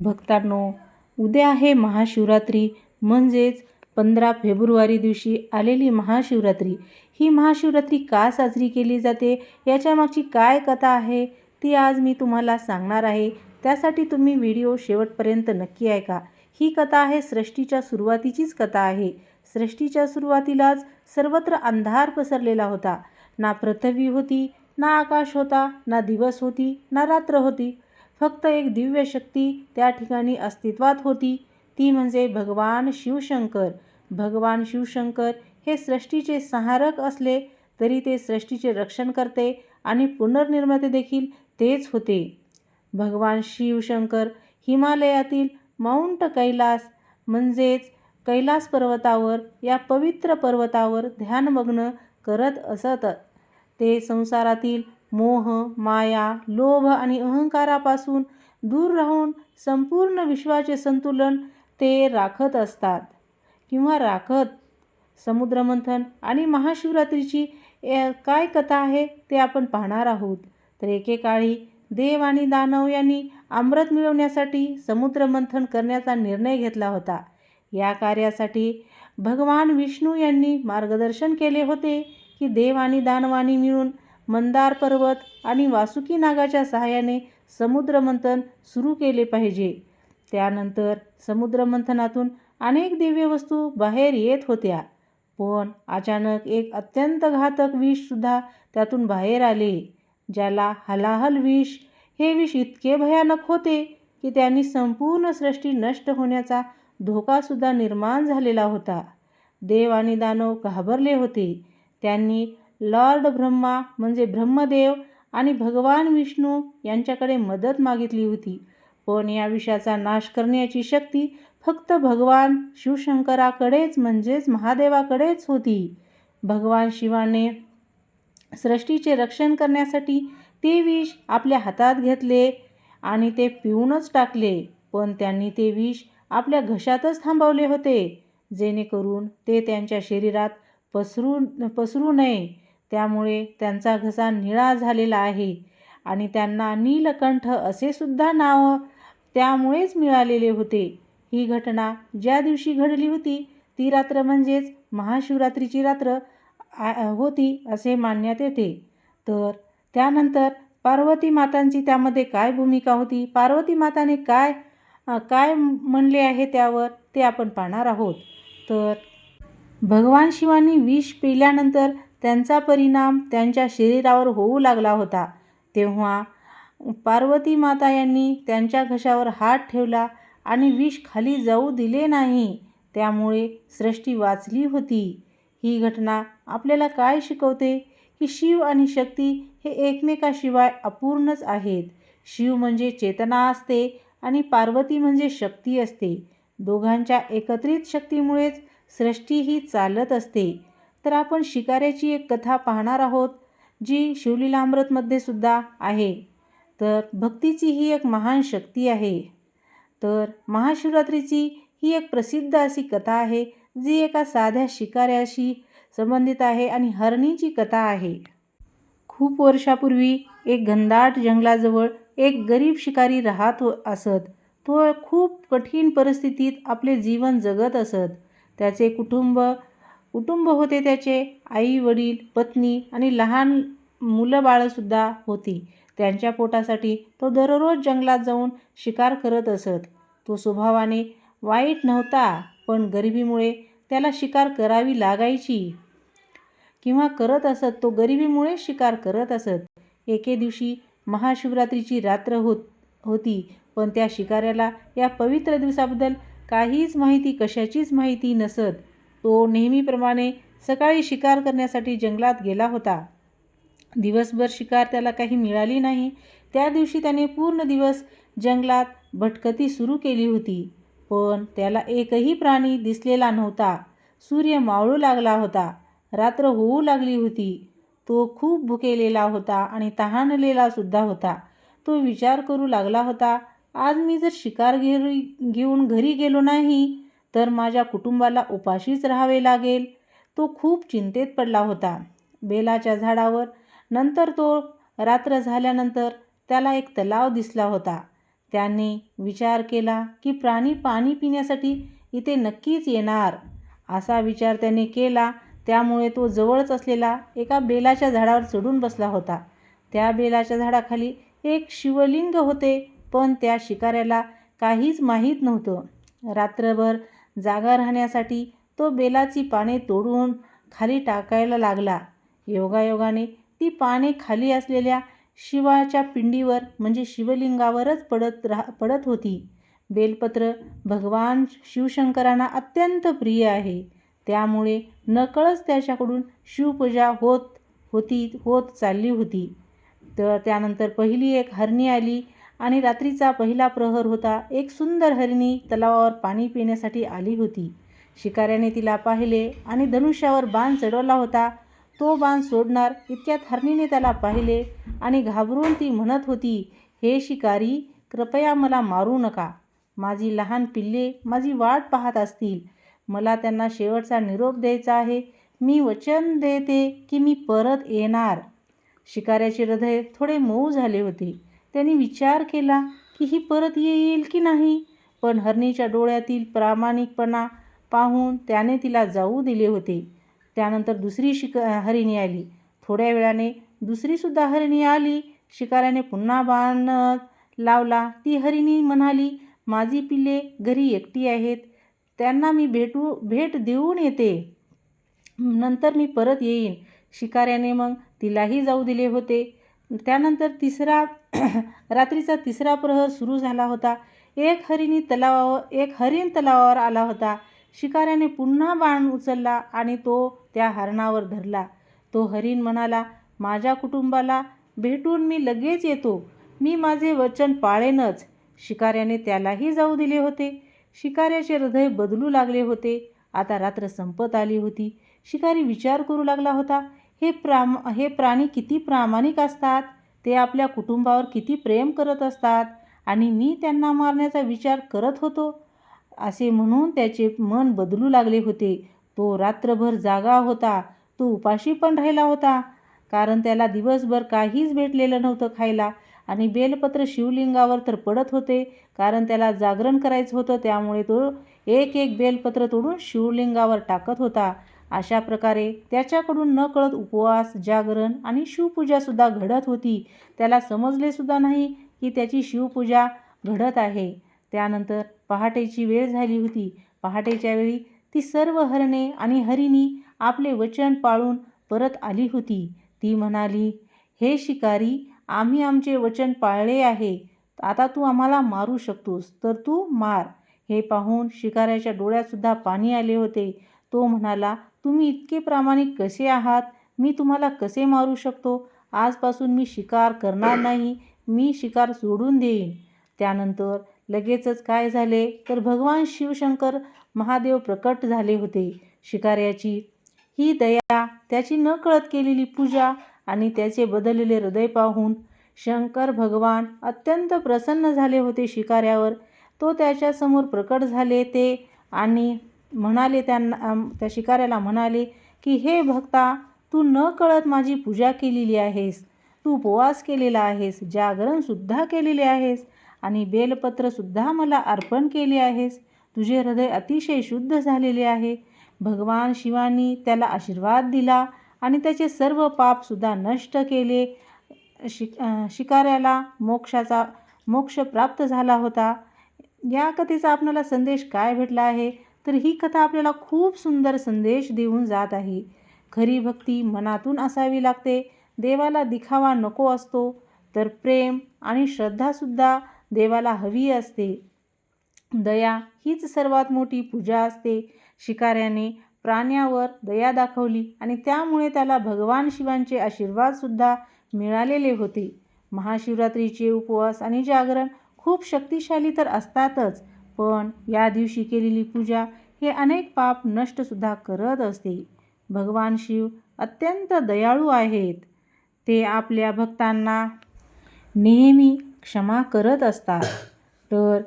भक्तांनो उद्या आहे महाशिवरात्री म्हणजेच पंधरा फेब्रुवारी दिवशी आलेली महाशिवरात्री. ही महाशिवरात्री का साजरी केली जाते? याच्यामागची काय कथा आहे? ती आज मी तुम्हाला सांगणार आहे. त्यासाठी तुम्ही व्हिडिओ शेवटपर्यंत नक्की ऐका. ही कथा आहे सृष्टीच्या सुरुवातीचीच कथा आहे. सृष्टीच्या सुरुवातीलाच सर्वत्र अंधार पसरलेला होता. ना पृथ्वी होती ना आकाश होता ना दिवस होती ना रात्र होती. फक्त एक दिव्य शक्ती त्या ठिकाणी अस्तित्वात होती. ती म्हणजे भगवान शिवशंकर. भगवान शिवशंकर हे सृष्टीचे संहारक असले तरी ते सृष्टीचे रक्षण करते आणि पुनर्निर्माते देखील तेच होते. भगवान शिवशंकर हिमालयातील माउंट कैलास म्हणजेच कैलास पर्वतावर या पवित्र पर्वतावर ध्यानमग्न करत असत. ते संसारातील मोह माया लोभ आणि अहंकारापासून दूर राहून संपूर्ण विश्वाचे संतुलन ते राखत असतात. किंवा राखत समुद्रमंथन आणि महाशिवरात्रीची काय कथा आहे ते आपण पाहणार आहोत. तर एकेकाळी देव आणि दानव यांनी अमृत मिळवण्यासाठी समुद्रमंथन करण्याचा निर्णय घेतला होता. या कार्यासाठी भगवान विष्णू यांनी मार्गदर्शन केले होते की देव आणि दानवानी मिळून मंदार पर्वत आणि वासुकी नागाच्या सहाय्याने समुद्रमंथन सुरू केले पाहिजे. त्यानंतर समुद्रमंथनातून अनेक दिव्य वस्तू बाहेर येत होत्या. पण अचानक एक अत्यंत घातक विषसुद्धा त्यातून बाहेर आले ज्याला हलाहल विष हे विष इतके भयानक होते की त्यांनी संपूर्ण सृष्टी नष्ट होण्याचा धोकासुद्धा निर्माण झालेला होता. देव आणि दानव घाबरले होते. त्यांनी लॉर्ड ब्रह्मा म्हणजे ब्रह्मदेव आणि भगवान विष्णू यांच्याकडे मदत मागितली होती. पण या विषयाचा नाश करण्याची शक्ती फक्त भगवान शिवशंकराकडेच म्हणजेच महादेवाकडेच होती. भगवान शिवाने सृष्टीचे रक्षण करण्यासाठी ते विष आपल्या हातात घेतले आणि ते पिऊनच टाकले. पण त्यांनी ते विष आपल्या घशातच थांबवले होते जेणेकरून ते त्यांच्या शरीरात पसरू पसरू नये. त्यामुळे त्यांचा घसा निळा झालेला आहे आणि त्यांना नीलकंठ असे सुद्धा नाव त्यामुळेच मिळालेले होते. ही घटना ज्या दिवशी घडली होती ती रात्र म्हणजेच महाशिवरात्रीची रात्र होती असे मानण्यात येते. तर त्यानंतर पार्वती मातांची त्यामध्ये काय भूमिका होती? पार्वती माताने काय काय म्हणले आहे त्यावर ते आपण पाहणार आहोत. तर भगवान शिवानी विष पिल्यानंतर त्यांचा परिणाम त्यांच्या शरीरावर होऊ लागला होता. तेव्हा पार्वती माता यांनी त्यांच्या घशावर हात ठेवला आणि विष खाली जाऊ दिले नाही. त्यामुळे सृष्टी वाचली होती. ही घटना आपल्याला काय शिकवते? की शिव आणि शक्ती हे एकमेकाशिवाय अपूर्णच आहेत. शिव म्हणजे चेतना असते आणि पार्वती म्हणजे शक्ती असते. दोघांच्या एकत्रित शक्तीमुळेच सृष्टी ही चालत असते. तर आपण शिकाऱ्याची एक कथा पाहणार आहोत जी शिवलीलामृतमध्ये सुद्धा आहे. तर भक्तीची ही एक महान शक्ती आहे. तर महाशिवरात्रीची ही एक प्रसिद्ध अशी कथा आहे जी एका साध्या शिकाऱ्याशी संबंधित आहे आणि हरणीची कथा आहे. खूप वर्षापूर्वी एक घनदाट जंगलाजवळ एक गरीब शिकारी राहत असत. तो खूप कठीण परिस्थितीत आपले जीवन जगत असत. त्याचे कुटुंब कुटुंब होते त्याचे. आई वडील पत्नी आणि लहान मुलं बाळंसुद्धा होती. त्यांच्या पोटासाठी तो दररोज जंगलात जाऊन शिकार करत असत. तो स्वभावाने वाईट नव्हता पण गरिबीमुळे त्याला शिकार करावी लागायची किंवा करत असत तो गरिबीमुळे शिकार करत असत. एके दिवशी महाशिवरात्रीची रात्र होत होती पण त्या शिकाऱ्याला या पवित्र दिवसाबद्दल काहीच माहिती कशाचीच माहिती नसत. तो नेहमीप्रमाणे सकाळी शिकार करण्यासाठी जंगलात गेला होता. दिवसभर शिकार त्याला काही मिळाली नाही. त्या दिवशी त्याने पूर्ण दिवस जंगलात भटकती सुरू केली होती. पण त्याला एकही प्राणी दिसलेला नव्हता. सूर्य मावळू लागला होता. रात्र होऊ लागली होती. तो खूप भुकेलेला होता आणि तहानलेला सुद्धा होता. तो विचार करू लागला होता आज मी जर शिकार घेऊ घेऊन घरी गेलो नाही तर माझ्या कुटुंबाला उपाशीच राहावे लागेल. तो खूप चिंतेत पडला होता. बेलाच्या झाडावर नंतर तो रात्र झाल्यानंतर त्याला एक तलाव दिसला होता. त्याने विचार केला की प्राणी पाणी पिण्यासाठी इथे नक्कीच येणार. असा विचार त्याने केला. त्यामुळे तो जवळच असलेला एका बेलाच्या झाडावर चढून बसला होता. त्या बेलाच्या झाडाखाली एक शिवलिंग होते पण त्या शिकाऱ्याला काहीच माहीत नव्हतं. रात्रभर जागा राहण्यासाठी तो बेलाची पाने तोडून खाली टाकायला लागला. योगायोगाने ती पाने खाली असलेल्या शिवाच्या पिंडीवर म्हणजे शिवलिंगावरच पडत राह पडत होती. बेलपत्र भगवान शिवशंकरांना अत्यंत प्रिय आहे. त्यामुळे नकळच त्याच्याकडून शिवपूजा होत होती होत चालली होती. तर त्यानंतर पहिली एक हरणी आली. आणि रात्रीचा पहिला प्रहर होता. एक सुंदर हरिणी तलावावर पाणी पिण्यासाठी आली होती. शिकाऱ्याने तिला पाहिले आणि धनुष्यावर बाण चढवला होता. तो बाण सोडणार इतक्यात हरणीने त्याला पाहिले आणि घाबरून ती म्हणत होती हे शिकारी कृपया मला मारू नका. माझी लहान पिल्ले माझी वाट पाहत असतील. मला त्यांना शेवटचा निरोप द्यायचा आहे. मी वचन देते की मी परत येणार. शिकाऱ्याचे हृदय थोडे मऊ झाले होते. त्यांनी विचार केला की ही परत येईल की नाही? पण हरणीच्या डोळ्यातील प्रामाणिकपणा पाहून त्याने तिला जाऊ दिले होते. त्यानंतर दुसरी शिक हरिणी आली. थोड्या वेळाने दुसरीसुद्धा हरिणी आली. शिकाऱ्याने पुन्हा बाण लावला. ती हरिणी म्हणाली माझी पिल्ले घरी एकटी आहेत. त्यांना मी भेटू भेट देऊन येते. नंतर मी परत येईन. शिकाऱ्याने मग तिलाही जाऊ दिले होते. त्यानंतर तिसरा रात्रीचा तिसरा प्रहर सुरू झाला होता. एक हरिणी तलावावर एक हरिण तलावावर आला होता. शिकाऱ्याने पुन्हा बाण उचलला आणि तो त्या हरणावर धरला. तो हरिण म्हणाला माझ्या कुटुंबाला भेटून मी लगेच येतो. मी माझे वचन पाळेनच. शिकाऱ्याने त्यालाही जाऊ दिले होते. शिकाऱ्याचे हृदय बदलू लागले होते. आता रात्र संपत आली होती. शिकारी विचार करू लागला होता हे प्राम हे प्राणी किती प्रामाणिक असतात? ते आपल्या कुटुंबावर किती प्रेम करत असतात? आणि मी त्यांना मारण्याचा विचार करत होतो. असे म्हणून त्याचे मन बदलू लागले होते. तो रात्रभर जागा होता. तो उपाशी पण राहिला होता. कारण त्याला दिवसभर काहीच भेटलेलं नव्हतं खायला. आणि बेलपत्र शिवलिंगावर तर पडत होते. कारण त्याला जागरण करायचं होतं. त्यामुळे तो एक एक बेलपत्र तोडून शिवलिंगावर टाकत होता. अशा प्रकारे त्याच्याकडून नकळत उपवास जागरण आणि शिवपूजासुद्धा घडत होती. त्याला समजलेसुद्धा नाही की त्याची शिवपूजा घडत आहे. त्यानंतर पहाटेची वेळ झाली होती. पहाटेच्या वेळी ती सर्व हरणे आणि हरिणी आपले वचन पाळून परत आली होती. ती म्हणाली हे शिकारी आम्ही आमचे वचन पाळले आहे. आता तू आम्हाला मारू शकतोस तर तू मार. हे पाहून शिकाऱ्याच्या डोळ्यातसुद्धा पाणी आले होते. तो म्हणाला तुम्ही इतके प्रामाणिक कसे आहात? मी तुम्हाला कसे मारू शकतो? आजपासून मी शिकार करणार नाही. मी शिकार सोडून देईन. त्यानंतर लगेचच काय झाले? तर भगवान शिवशंकर महादेव प्रकट झाले होते. शिकाऱ्याची ही दया त्याची न कळत केलेली पूजा आणि त्याचे बदललेले हृदय पाहून शंकर भगवान अत्यंत प्रसन्न झाले होते शिकाऱ्यावर. तो त्याच्यासमोर प्रकट झाले ते आणि म्हणाले त्यांना त्या शिकाऱ्याला म्हणाले की हे भक्ता तू न कळत माझी पूजा केलेली आहेस. तू उपवास केलेला आहेस जागरणसुद्धा केलेले आहेस आणि बेलपत्रसुद्धा मला अर्पण केले आहेस. तुझे हृदय अतिशय शुद्ध झालेले आहे. भगवान शिवानी त्याला आशीर्वाद दिला आणि त्याचे सर्व पापसुद्धा नष्ट केले. शिक शिकाऱ्याला मोक्षाचा मोक्ष प्राप्त झाला होता. या कथेचा आपल्याला संदेश काय भेटला आहे? तर ही कथा आपल्याला खूप सुंदर संदेश देऊन जात आहे. खरी भक्ती मनातून असावी लागते. देवाला दिखावा नको असतो. तर प्रेम आणि श्रद्धासुद्धा देवाला हवी असते. दया हीच सर्वात मोठी पूजा असते. शिकाऱ्याने प्राण्यावर दया दाखवली आणि त्यामुळे त्याला भगवान शिवांचे आशीर्वादसुद्धा मिळालेले होते. महाशिवरात्रीचे उपवास आणि जागरण खूप शक्तिशाली तर असतातच. पण या दिवशी केलेली पूजा हे अनेक पाप नष्टसुद्धा करत असते. भगवान शिव अत्यंत दयाळू आहेत. ते आपल्या भक्तांना नेहमी क्षमा करत असतात. तर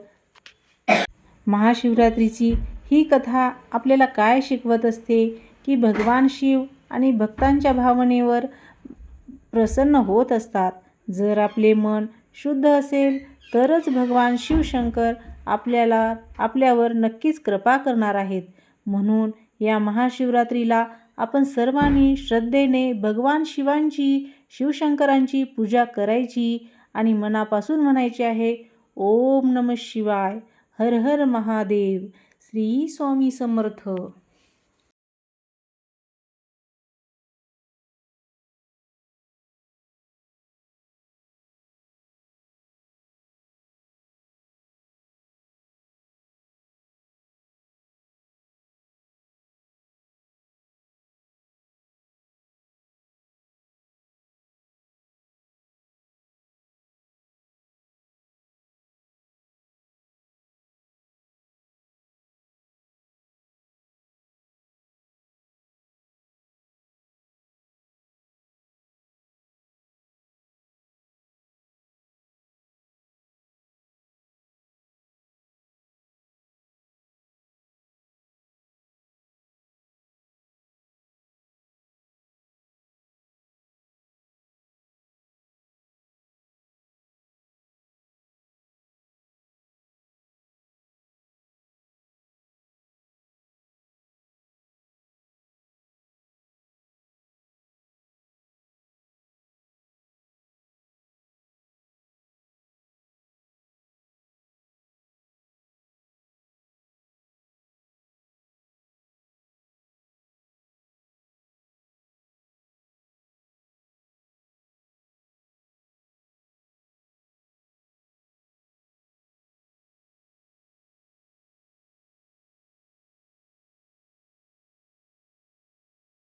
महाशिवरात्रीची ही कथा आपल्याला काय शिकवत असते की भगवान शिव आणि भक्तांच्या भावनेवर प्रसन्न होत असतात. जर आपले मन शुद्ध असेल तरच भगवान शिवशंकर आपल्याला आपल्यावर नक्कीच कृपा करणार आहेत. म्हणून या महाशिवरात्रीला आपण सर्वांनी श्रद्धेने भगवान शिवांची शिवशंकरांची पूजा करायची आणि मनापासून म्हणायचे आहे ओम नम शिवाय हर हर महादेव श्री स्वामी समर्थ.